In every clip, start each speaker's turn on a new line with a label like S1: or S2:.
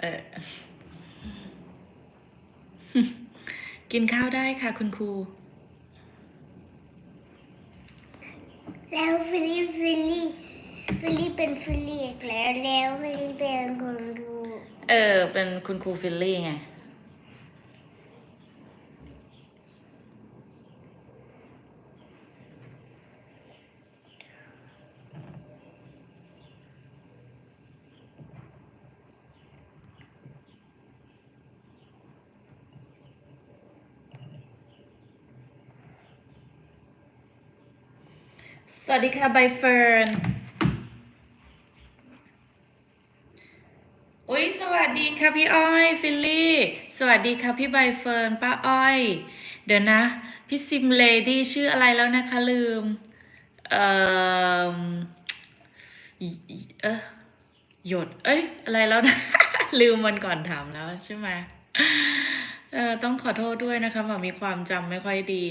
S1: เออกินข้าวได้ค่ะคุณครู
S2: แล้วฟิลลี่ฟิลลี่ฟิลลี่เป็นฟิลลี่อีกแล้วแล้วฟิลลี่เป็นคนดู
S1: เออ เป็นคุณครูฟิลลี่ไง สวัสดีค่ะใบเฟิร์น อุ้ยสวัสดีค่ะพี่อ้อย ฟิลลี่ สวัสดีค่ะพี่ใบเฟิร์น ป้าอ้อย เดี๋ยวนะ พี่ซิมเลดี้ชื่ออะไรแล้วนะคะลืม เอ่อเออหยด เอ้ย อะไรแล้วนะ ลืมมันก่อนถามแล้วใช่ไหมเออต้องขอโทษด้วยนะคะหมอมีความจำไม่ค่อยดี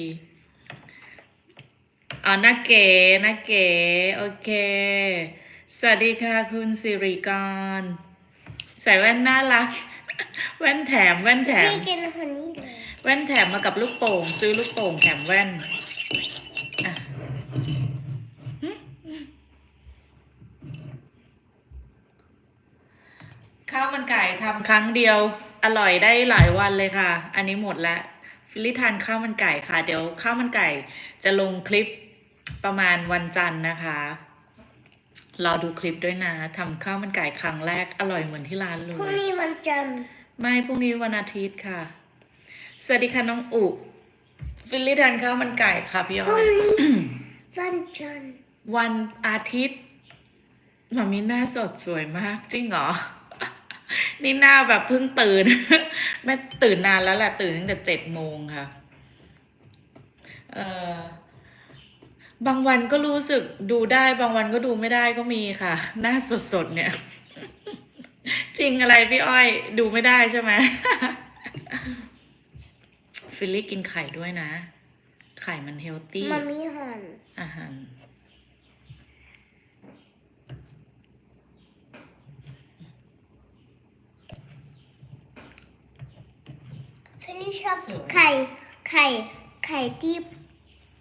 S1: อ๋อนาเก๋นาเก๋โอเค สวัสดีค่ะคุณสิริกร ใส่แว่นน่ารัก แว่นแถมแว่นแถม
S2: พี่กินคนนี้เลย
S1: แว่นแถมมากับลูกโป่ง ซื้อลูกโป่งแถมแว่นอะหึข้าวมันไก่ทำครั้งเดียว อร่อยได้หลายวันเลยค่ะ อันนี้หมดแล้ว ฟิลลี่ทานข้าวมันไก่ค่ะ เดี๋ยวข้าวมันไก่จะลงคลิป ประมาณวันจันทร์นะคะรอดูคลิปด้วยนะทำข้าวมันไก่ครั้งแรกอร่อยเหมือนที่ร้านเล
S2: พรุ่ง
S1: ย
S2: นี้วันจันทร์
S1: ไม่พรุ่งนี้วันอาทิตย์ค่ะ สวัสดีค่ะน้องอุฟิลลี่ทานข้าวมันไก่ค่ะพี่
S2: พ
S1: อ้
S2: รุ่
S1: องย
S2: นี้วันจันทร์
S1: วันอาทิตย์หมามีหน้าสดสวยมาก จริงเหรอ นี่หน้าแบบเพิ่งตื่นไม่ตื่นนานแล้วแหละตื่นตั้งแต่เจ็ดโมงค่ะ เออ บางวันก็รู้สึกดูได้ บางวันก็ดูไม่ได้ก็มีค่ะ หน้าสดๆเนี่ย จริงอะไรพี่อ้อยดูไม่ได้ใช่ไหมฟิลลี่กินไข่ด้วยนะ ไข่มันเฮลตี้
S2: มามีหัน
S1: อาหาร
S2: ฟิลลี่ชอบ
S1: สวย
S2: ไข่ไข่ไข่ที่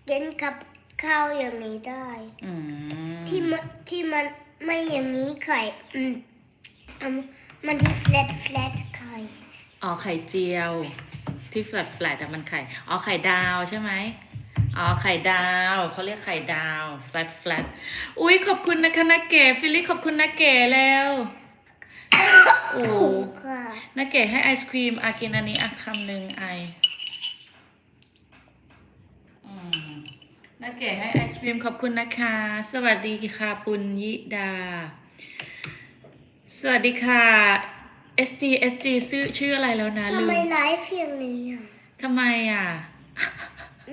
S2: กินกับ ข้าวอย่างนี้ได้
S1: อืม
S2: ที่มันที่มันไม่อย่างนี้ไข่อืมอืมมันที่ flat flat ไข่
S1: อ๋อไข่เจียว ที่แฟลตแฟลตอะมันไข่อ๋อไข่ดาวใช่ไหมอ๋อไข่ดาวเขาเรียกไข่ดาวแฟลตแฟลตอุ้ยขอบคุณนะคะนาเก๋ฟิลลี่ขอบคุณนาเก๋แล้วโอ้
S2: ถูกค่ะ
S1: นาเก๋ให้ไอศครีมอากินอันนี้อะคำหนึ่งไออื นาเก๋ให้ไอศครีมขอบคุณนะคะ สวัสดีค่ะปุญยิดา สวัสดีค่ะ SG SG ชื่อชื่ออะไรแล้วนะ
S2: ทำ
S1: ลื
S2: ไม
S1: ม
S2: ไลฟ์อย่างนี้อะ
S1: ทำไมอะ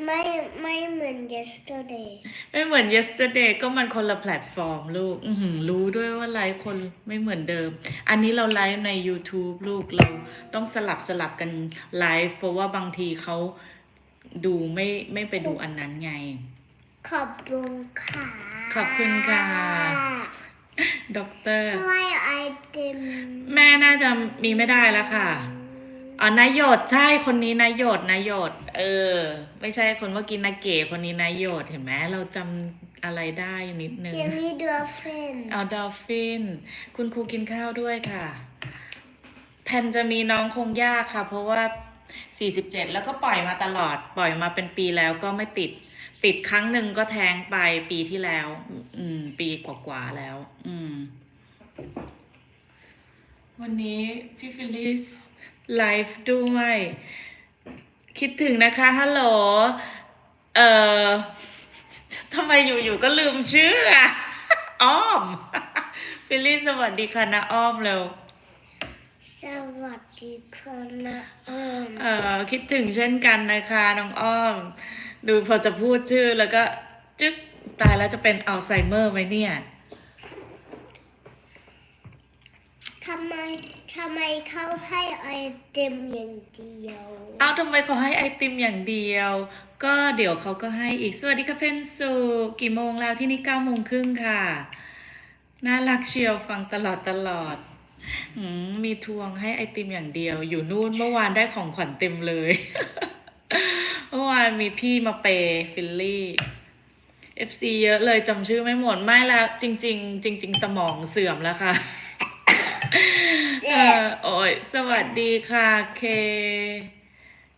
S2: ไม่ไม่เหมือน yesterday
S1: ไม่เหมือน yesterday ก็มันคนละแพลตฟอร์มลูก อือหือรู้ด้วยว่าไลฟ์คนไม่เหมือนเดิม อันนี้เราไลฟ์ใน YouTube ลูกเราต้องสลับสลับกันไลฟ์เพราะว่าบางทีเขาดูไม่ไม่ไปดูอันนั้นไง
S2: ขอบคุณค่ะ
S1: ขอบคุณค่ะด็อกเตอร์
S2: ทำไมไอติม
S1: แม่น่าจะมีไม่ได้แล้วค่ะอ๋อนายโยดใช่คนนี้นายโยดนายโยดเออ ไม่ใช่คนเมื่อกี้นาเก๋คนนี้นายโยดเห็นไหมเราจำอะไรได้นิดนึง
S2: ยังมีดอฟฟิน
S1: เอาดอลฟินคุณครูกินข้าวด้วยค่ะแผ่นจะมีน้องคงยากค่ะ เพราะว่า 47 แล้วก็ปล่อยมาตลอด ปล่อยมาเป็นปีแล้วก็ไม่ติด ติดครั้งหนึ่งก็แท้งไปปีที่แล้ว อืม ปีกว่าๆแล้ว อืม วันนี้พี่ฟิลิสไลฟ์ด้วย คิดถึงนะคะฮัลโหลเอ่อทำไมอยู่ๆก็ลืมชื่ออะอ้อม ฟิลลี่สวัสดีค่ะนะอ้อมเร็ว
S2: สวัสดีค่ะนะออม
S1: เอ่อคิดถึงเช่นกันนะคะน้องอ้อม ดูพอจะพูดชื่อแล้วก็จึ๊กตายแล้วจะเป็นอัลไซเมอร์ไหมเนี่ย
S2: ทำไมทำไมเขาให้ไอติมอย่างเดียว
S1: เอาทำไมเขาให้ไอติมอย่างเดียว ก็เดี๋ยวเขาก็ให้อีกสวัสดีค่ะเพนสุกี่โมงแล้วที่นี่เก้าโมงครึ่งค่ะ น่ารักเชียวฟังตลอดตลอดอืมมีทวงให้ไอติมอย่างเดียว อยู่นู่นเมื่อวานได้ของขวัญเต็มเลย เมื่อวานมีพี่มาเปย์ฟิลลี่ FC เยอะเลยจำชื่อไม่หมดไม่แล้วจริง ๆ จริง ๆ สมองเสื่อมแล้วค่ะเออโอ้ยสวัสดีค่ะเค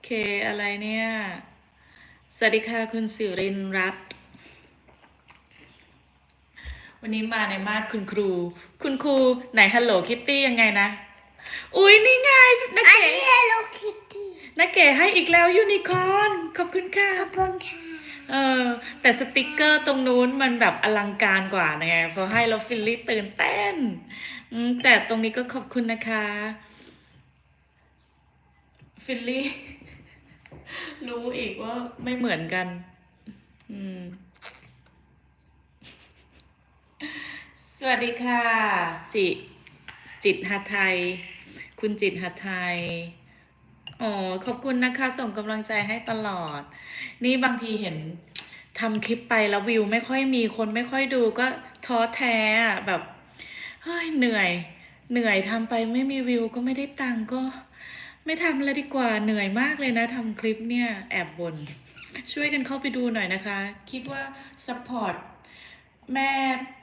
S1: เคอะไรเนี่ย สวัสดีค่ะคุณสิรินรัตน์วันนี้มาในมาดคุณครู คุณครูไหนฮัลโหลคิตตี้ยังไงนะ อุ้ยนี่ไงนัก
S2: อัน
S1: เก๋
S2: นี้ Hello Kitty
S1: นักเก๋ให้อีกแล้วยูนิคอร์นขอบคุณค่ะ
S2: ขอบคุณค่ะ
S1: เออ แต่สติกเกอร์ตรงนู้นมันแบบอลังการกว่าไงพอให้แล้วฟิลลี่ตื่นเต้นอืมแต่ตรงนี้ก็ขอบคุณนะคะ ฟิลลี่ รู้อีกว่าไม่เหมือนกัน อืมสวัสดีค่ะ จิ จิตหัทไทย คุณจิตหัทไทย อ๋อขอบคุณนะคะ ส่งกำลังใจให้ตลอด นี่บางทีเห็นทำคลิปไปแล้ววิวไม่ค่อยมีคนไม่ค่อยดูก็ท้อแท้อะแบบเฮ้ยเหนื่อย เหนื่อยทำไปไม่มีวิวก็ไม่ได้ตังก็ ไม่ทำแล้วดีกว่าเหนื่อยมากเลยนะทำคลิปเนี่ยแอบบนช่วยกันเข้าไปดูหน่อยนะคะ คิดว่าซัพพอร์ตแม่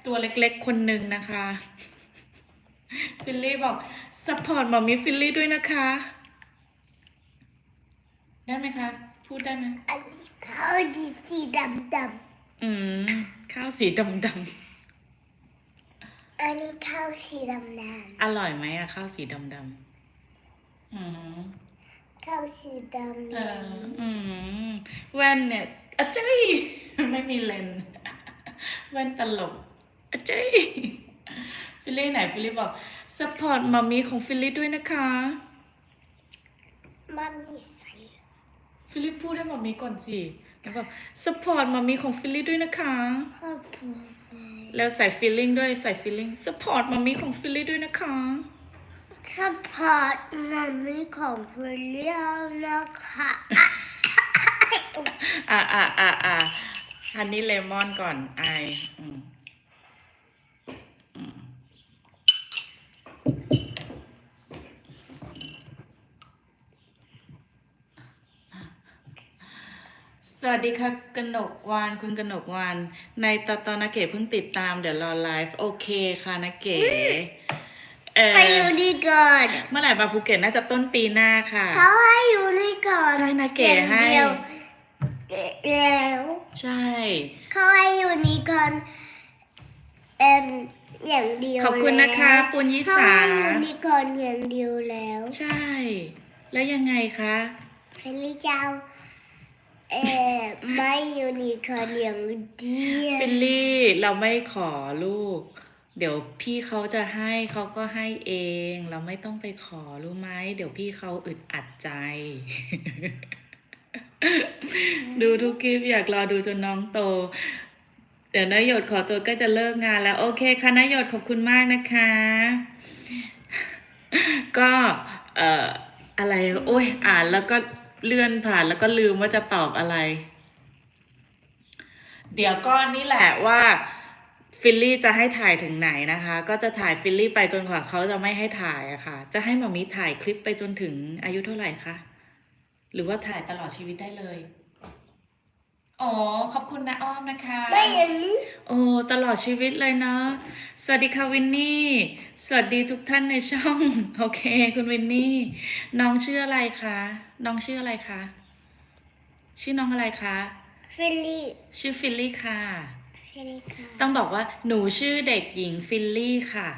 S1: ตัวเล็กๆคนหนึ่งนะคะ ฟิลลี่บอกซัพพอร์ตหมอมิฟิลลี่ด้วยนะคะ ได้ไหมคะ พูดได้ไหม
S2: อันนี้เขาดีสีดำด
S1: อืม ข้าวสีดำำ
S2: อันนี้ข้าวสีดำน้
S1: ๆอร่อยไหมอะข้าวสีดำๆอืมำ
S2: ข้าวสีดำ
S1: เอ
S2: น้
S1: ออืมแว่นเนี่ยอะเจ้ยไม่มีเลนส์แว่นตลกอะเจ้ยฟิลลี่ไหนฟิลลี่บอกสปอร์ตมัมมี่ของฟิลลี่ด้วยนะคะำ
S2: มันมีใส่
S1: ฟิลลี่พูดให้มัมมี่ก่อนสิแล้วบอกสปอร์ตมัมมี่ของฟิลลี่ด้วยนะคะ
S2: ขอบคุณ
S1: แล้วใส่ฟีลลิ่งด้วยใส่ฟีลลิ่งสปอร์ตมัมมี่ของฟิลลี่ด้วยนะคะ
S2: ซัพพอร์ตมันมีของเพื่อนเลี้ยงนะคะ
S1: อ่าอ่าอ่าอ่าฮันนี่เลมอนก่อนไออืม สวัสดีค่ะกนกวานคุณกนกวานในตอนตอนนาเก๋เพิ่งติดตามเดี๋ยวรอไลฟ์โอเคค่ะนาเก๋เออ
S2: ไปอยู่นี่ก่อน
S1: เมื่อไหร่มาภูเก็ตน่าจะต้นปีหน้าค่ะ
S2: เขาให้อยู่นี่ก่อน
S1: ใช่นะเก๋ให้
S2: อย่างเดียวแล้ว
S1: ใช่
S2: เขาให้อยู่นี่ก่อนเอ็มอย่างเดียว
S1: ขอบคุณนะคะ
S2: แล้ว
S1: ปุญยิ
S2: เขา
S1: สา
S2: ให้อยู่นี่ก่อนอย่างเดียวแล้ว
S1: ใช่ แล้วยังไงคะ
S2: เฟลิเจ้า เอ่อไม่ยูนี่ก่อนอย่างเดียว
S1: ฟิลลี่เราไม่ขอลูก เดี๋ยวพี่เขาจะให้เขาก็ให้เอง เราไม่ต้องไปขอรู้ไหมเดี๋ยวพี่เขาอึดอัดใจ ดูทุกคลิปอยากรอดูจนน้องโต เดี๋ยวนายหยดขอตัวก็จะเลิกงานแล้ว โอเคค่ะนายหยดขอบคุณมากนะคะ ก็เอ่ออะไร โอ้ยอ่านแล้วก็ เลื่อนผ่านแล้วก็ลืมว่าจะตอบอะไร เดี๋ยวก็นี่แหละว่าฟิลลี่จะให้ถ่ายถึงไหนนะคะ ก็จะถ่ายฟิลลี่ไปจนกว่าเขาจะไม่ให้ถ่ายอะค่ะ จะให้หมามีถ่ายคลิปไปจนถึงอายุเท่าไหร่คะ หรือว่าถ่ายตลอดชีวิตได้เลย อ๋อ ขอบคุณนะอ้อมนะคะ
S2: ไม่อย่างนี้
S1: โอ้ ตลอดชีวิตเลยเนาะ สวัสดีค่ะวินนี่ สวัสดีทุกท่านในช่อง โอเค คุณวินนี่ น้องชื่ออะไรคะ น้องชื่ออะไรคะ ชื่อน้องอะไรคะ
S2: เฟลี่
S1: ชื่อฟิลลี่ค่ะ
S2: เฟลี่ค่ะ
S1: ต้องบอกว่าหนูชื่อเด็กหญิงฟิลลี่ค่ะ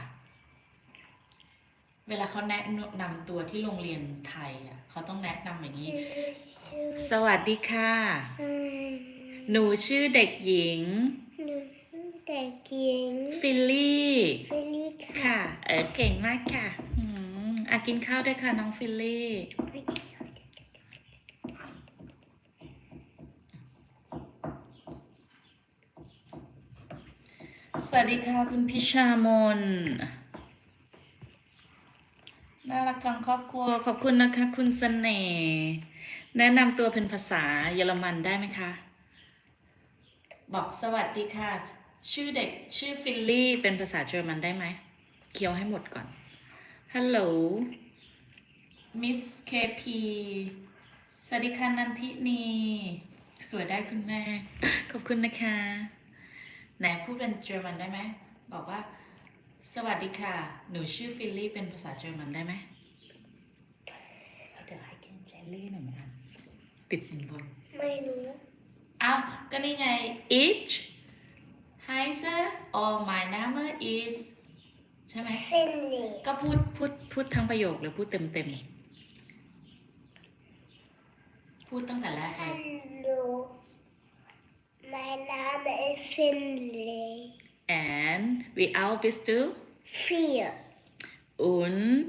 S1: เวลาเขาแนะนำตัวที่โรงเรียนไทยอะ เขาต้องแนะนำอย่างนี้
S2: ชื่อ
S1: สวัสดีค่ะ
S2: อืม
S1: หนูชื่อเด็กหญิง
S2: หนูชื่อเด็กหญิง
S1: ฟิลลี่
S2: เฟลี่ค่ะ
S1: ค่ะ เออเก่งมากค่ะอืมอะกินข้าวด้วยค่ะน้องฟิลลี่ สวัสดีค่ะคุณพิชามน น่ารักจังครอบครัว ขอบคุณนะคะ คุณเสน่ห์ แนะนำตัวเป็นภาษาเยอรมันได้ไหมคะ บอกสวัสดีค่ะ ชื่อเด็กชื่อฟิลลี่ เป็นภาษาเยอรมันได้ไหม เคี้ยวให้หมดก่อนฮัลโหลมิสเคพีสวัสดีค่ะนันทินีสวยได้คุณแม่ ขอบคุณนะคะ ไหนพูดเป็นเยอรมันได้ไหม บอกว่า สวัสดีค่ะ หนูชื่อฟิลลี่ เป็นภาษาเยอรมันได้ไหมเดี๋ยวให้กินเจลลี่หน่อันติดสินบน
S2: ไม่รู้
S1: อ้าวก็นี่ไง each heiser or my name is ใช่ไหม
S2: ฟินลี่
S1: ก็พูดพูดพูดทั้งประโยคหรือพูดเต็มเต็มๆพูดตั้งแต่แรกเล
S2: ฮั
S1: ย
S2: ลโหล my name is Finley
S1: and we all bist du
S2: vier
S1: und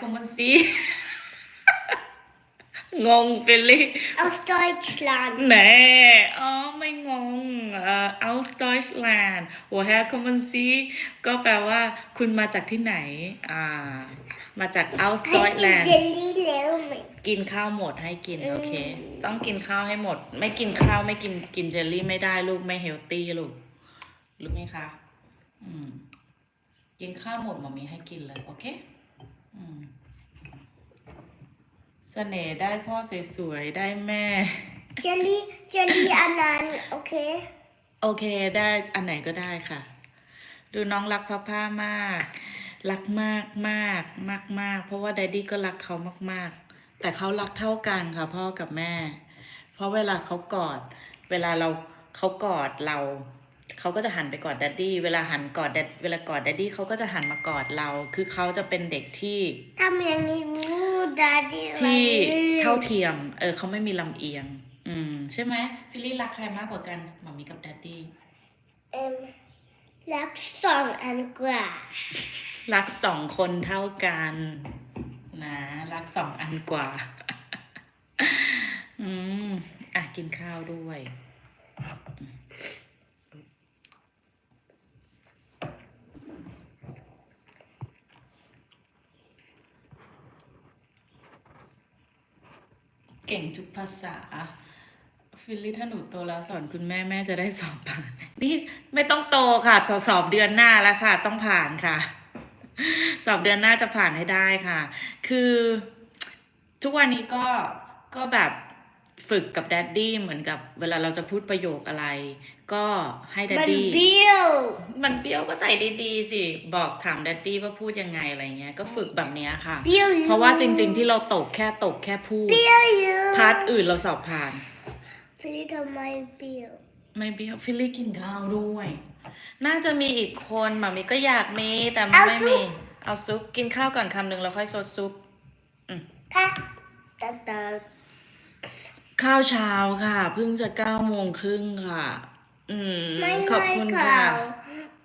S1: kommen Sie งงฟิลลี่
S2: aus Deutschland
S1: แหน่อ๋อไม่งงเอ่อ aus Deutschland woher kommen Sie ก็แปลว่า คุณมาจากที่ไหน อ่า มาจาก aus
S2: ให้กิน
S1: Deutschland
S2: เจลลี่แล้วไหม
S1: กินข้าวหมดให้กิน
S2: อืม
S1: โอเค ต้องกินข้าวให้หมด ไม่กินข้าวไม่กินกินเจลลี่ไม่ได้ลูกไม่เฮลตี้ลูก รู้ไหมคะ อืม กินข้าวหมดหมามีให้กินเลย โอเค อืม เสน่ห์ได้พ่อสวยๆ ได้แม่
S2: เจลลี่เจลลี่อันนั้นโอเค
S1: โอเคได้อันไหนก็ได้ค่ะ ดูน้องรักพ่อผ้ามาก รักมากมากมากมากเพราะว่าดดดี้ก็รักเขามากๆ แต่เขารักเท่ากันค่ะพ่อกับแม่ เพราะเวลาเขากอด เวลาเราเขากอดเรา เขาก็จะหันไปกอดดัดดี้เวลาหันกอดดัดเวลากอดดัดดี้เขาก็จะหันมากอดเรา คือเขาจะเป็นเด็กที่
S2: ทำอย่างนี้บูดาดี
S1: ที่เท่าเทียม เออเขาไม่มีลำเอียง อืม ใช่ไหมฟิลลี่รักใครมากกว่ากันหมามีกับดัดดี้
S2: เอ็มรักสองอันกว่า
S1: รักสองคนเท่ากัน นะ รักสองอันกว่า อืม อะ กินข้าวด้วย ก่งทุกภาษา ฟิลลี่ถ้าหนูโตแล้วสอนคุณแม่แม่จะได้สอบผ่าน นี่ไม่ต้องโตค่ะสอบสอบเดือนหน้าแล้วค่ะ ต้องผ่านค่ะ สอบเดือนหน้าจะผ่านให้ได้ค่ะ คือทุกวันนี้ก็ก็แบบฝึกกับแดดดี้เหมือนกับเวลาเราจะพูดประโยคอะไร ก็ให้แดด
S2: มัน
S1: ดี้
S2: เบี้ยว
S1: มันเปรี้ยวก็ใส่ดีๆสิ บอกถามแดดดี้ว่าพูดยังไงอะไรเงี้ย ก็ฝึกแบบเนี้ยค่ะ
S2: เบี้ยวอยู่
S1: เพราะว่าจริง ๆ ที่เราตกแค่ตกแค่พูด
S2: เบี้ยวอยู่
S1: พาร์ทอื่นเราสอบผ่าน
S2: พี่ทำไมเบี้ยว
S1: ไม่เบี้ยวฟิลลี่กินข้าวด้วย น่าจะมีอีกคนหมามีก็อยากมีแต่มันไม่มีเอาซุปกินข้าวก่อนคำหนึ่งแล้วค่อยซดซุป
S2: ค่ะตาตา
S1: ข้าวเช้าค่ะ เพิ่งจะเก้าโมงครึ่งค่ะ อืม
S2: ไม่
S1: ขอบ
S2: ให้
S1: คุณ
S2: เขา
S1: ค่ะ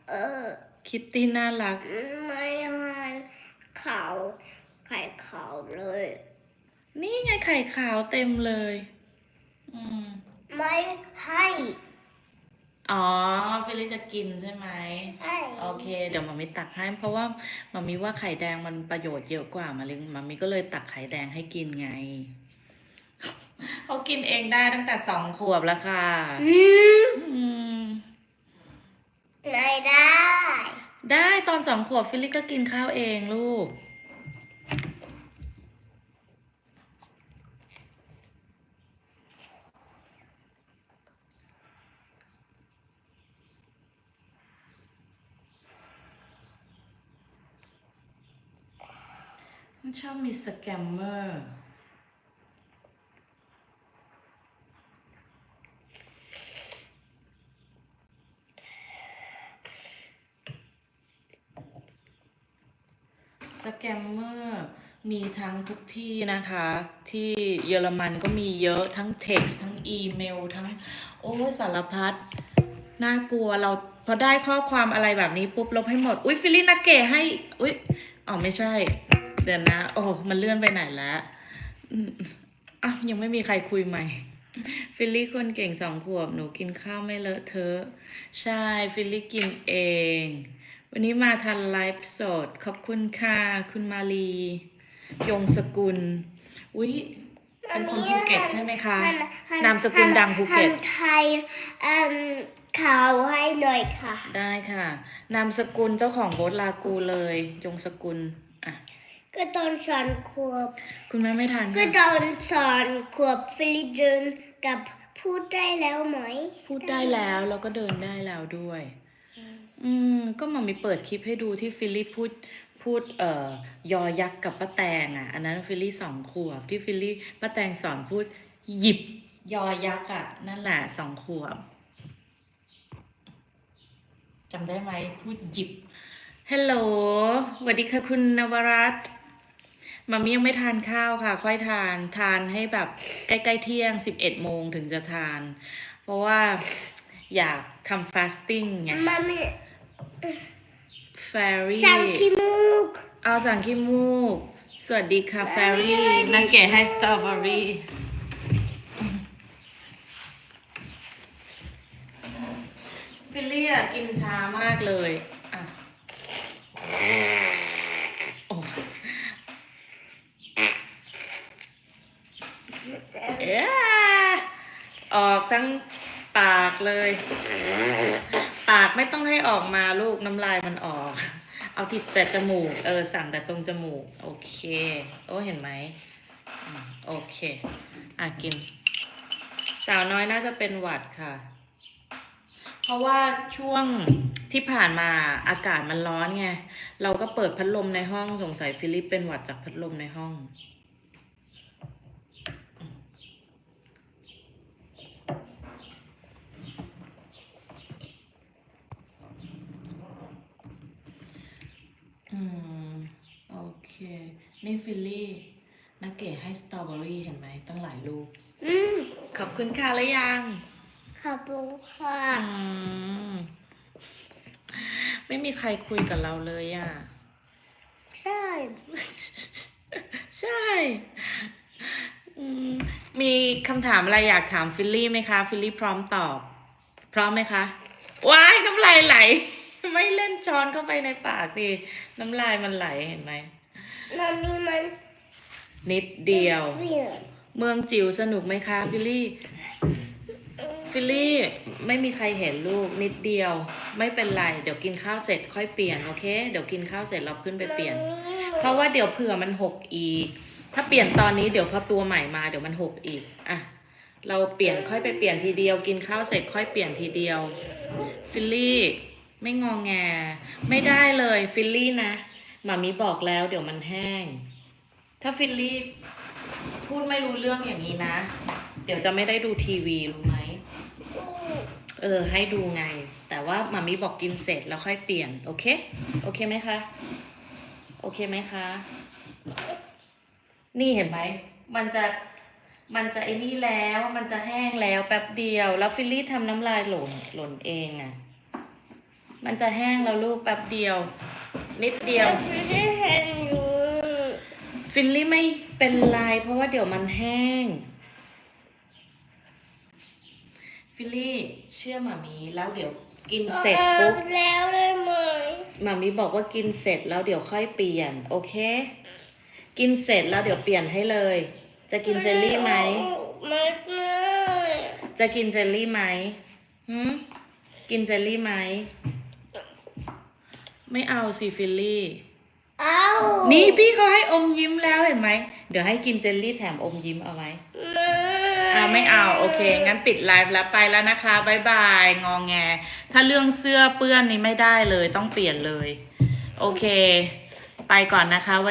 S2: เออ
S1: คิตตี้น่ารัก
S2: ไม่ให้เขาไข่เขาเลย
S1: นี่ไงไข่ขาวเต็มเลย อืม
S2: ไม่ให้
S1: อ๋อฟิลลี่จะกินใช่ไหม
S2: ให้
S1: โอเค เดี๋ยวมามีตักให้ เพราะว่ามามีว่าไข่แดงมันประโยชน์เยอะกว่ามาลิงมามีก็เลยตักไข่แดงให้กินไง เขากินเองได้ตั้งแต่สองขวบแล้วค่ะ
S2: อืม
S1: อืม
S2: ไม่ได้
S1: ได้ต อนสองขวบฟิลลี่ก็กินข้าวเองลูกมันชอบมีสแกมเมอร์ สแกมเมอร์มีทั้งทุกที่นะคะ ที่เยอรมันก็มีเยอะทั้งเท็กซ์ทั้งอีเมล ทั้งโอ้สารพัดน่ากลัวเราพอได้ข้อความอะไรแบบนี้ปุ๊บลบให้หมด อุ้ยฟิลลี่นักเกะให้อุ้ยอ๋อไม่ใช่ เดี๋ยวนะ โอ้มันเลื่อนไปไหนแล้วอ้าวยังไม่มีใครคุยใหม่ ฟิลลี่คนเก่งสองขวบหนูกินข้าวไม่เลอะเทอะ ใช่ ฟิลลี่กินเอง วันนี้มาทันไลฟ์สด ขอบคุณค่ะ คุณมาลี ยงสกุล อุ๊ย เป็นคนภูเก็ตใช่ไหมคะ นามสกุลดังภูเก็ต
S2: ฮันไทยเอ่มข่าวให้หน่อยค่ะ
S1: ได้ค่ะ นามสกุลเจ้าของโบสลากูเลย ยงสกุล อะ
S2: ก็ตอนสอนขวบ
S1: คุณแม่ไม่ทัน
S2: ก็
S1: ค่ะ
S2: ตอนสอนขวบฟิลิปเดินกับพูดได้แล้วไหม
S1: พูดได้แล้วแล้วก็เดินได้แล้วด้วย อืม ก็มามีเปิดคลิปให้ดูที่ฟิลลี่พูดพูดเอ่อยอยักษ์กับป้าแตงอะ อันนั้นฟิลลี่สองขวบที่ฟิลลี่ป้าแตงสอนพูดหยิบยอยักษ์อะ นั่นแหละสองขวบจำได้ไหมพูดหยิบฮัลโหลสวัสดีค่ะคุณนวรัตมามียังไม่ทานข้าวค่ะ ค่อยทานทานให้แบบใกล้ๆเที่ยงสิบเอ็ดโมงถึงจะทาน เพราะว่าอยากทำฟาสติ้งไง
S2: มามี
S1: แฟรี่
S2: สั่งขี้มูก
S1: เอาสั่งขี้มูก สวัสดีค่ะแฟรี่
S2: สวัสดี
S1: นักเก๋ให้สตรอเบอรี่ ฟิลลี่อะกินช้ามากเลยอะโอ้เอ๊ะออกทั้งปากเลย ปากไม่ต้องให้ออกมาลูกน้ำลายมันออก เอาที่แต่จมูก เออ สั่งแต่ตรงจมูก โอเค โอ้เห็นไหมอืมโอเค อะกิน สาวน้อยน่าจะเป็นหวัดค่ะ เพราะว่าช่วงที่ผ่านมาอากาศมันร้อนไง เราก็เปิดพัดลมในห้องสงสัยฟิลิปเป็นหวัดจากพัดลมในห้อง อืม โอเค นี่ฟิลลี่นักเก๋ให้สตรอเบอรี่เห็นไหมตั้งหลายลูก
S2: อืม
S1: ขอบคุณค่ะแล้วยัง
S2: ขอบคุณค่ะ
S1: อืม ไม่มีใครคุยกับเราเลยอะ
S2: ใช่
S1: ใช่ อืม มีคำถามอะไรอยากถามฟิลลี่ไหมคะ ฟิลลี่พร้อมตอบ พร้อมไหมคะว้ายน้ำลายไหล ไม่เล่นช้อนเข้าไปในปากสิ น้ำลายมันไหลเห็นไหม
S2: มามีมัน
S1: นิดเดียว
S2: เปลี่ยน
S1: เมืองจิ๋วสนุกไหมคะฟิลลี่ ฟิลลี่ไม่มีใครเห็นลูกนิดเดียว ไม่เป็นไร เดี๋ยวกินข้าวเสร็จค่อยเปลี่ยนโอเค เดี๋ยวกินข้าวเสร็จเราขึ้นไปเปลี่ยน เพราะว่าเดี๋ยวเผื่อมันหกอีก ถ้าเปลี่ยนตอนนี้เดี๋ยวพอตัวใหม่มาเดี๋ยวมันหกอีกอะเราเปลี่ยนค่อยไปเปลี่ยนทีเดียว กินข้าวเสร็จค่อยเปลี่ยนทีเดียว ฟิลลี่ ไม่งองแง ไม่ได้เลยฟิลลี่นะห มามีบอกแล้วเดี๋ยวมันแห้ง ถ้าฟิลลี่พูดไม่รู้เรื่องอย่างนี้นะ เดี๋ยวจะไม่ได้ดูทีวีรู้ไหม เออ ให้ดูไง แต่ว่ามามีบอกกินเสร็จแล้วค่อยเปลี่ยน โอเค โอเคไหมคะ โอเคไหมคะ นี่เห็นไหม มันจะมันจะไอ้นี่แล้วมันจะแห้งแล้วแป๊บเดียว แล้วฟิลลี่ทำน้ำลายหล่นหล่นเองอะ่ะ มันจะแห้งแล้วลูกแป๊บเดียว นิดเดียว
S2: ไม่ได้เห็นอยู่
S1: ฟิลลี่ไม่เป็นไรเพราะว่าเดี๋ยวมันแห้ง ฟิลลี่เชื่อหมามีแล้วเดี๋ยวกินเสร็จปุ๊บ
S2: อาแล้วได้ไหม
S1: หมามีบอกว่ากินเสร็จแล้วเดี๋ยวค่อยเปลี่ยน โอเค กินเสร็จแล้วเดี๋ยวเปลี่ยนให้เลย จะกินเจลลี่ไหม
S2: ไม่ไม่
S1: จะกินเจลลี่ไหมหืมกินเจลลี่ไหม ไม่เอาสิฟิลลี่
S2: เอา
S1: นี่พี่เขาให้อมยิ้มแล้วเห็นไหม เดี๋ยวให้กินเจลลี่แถมอมยิ้มเอาไหม
S2: ไม่
S1: อ่าไม่เอาโอเค งั้นปิดไลฟ์แล้วไปแล้วนะคะบายบายงองแง ถ้าเรื่องเสื้อเปื้อนนี้ไม่ได้เลยต้องเปลี่ยนเลย โอเค ไปก่อนนะคะวัน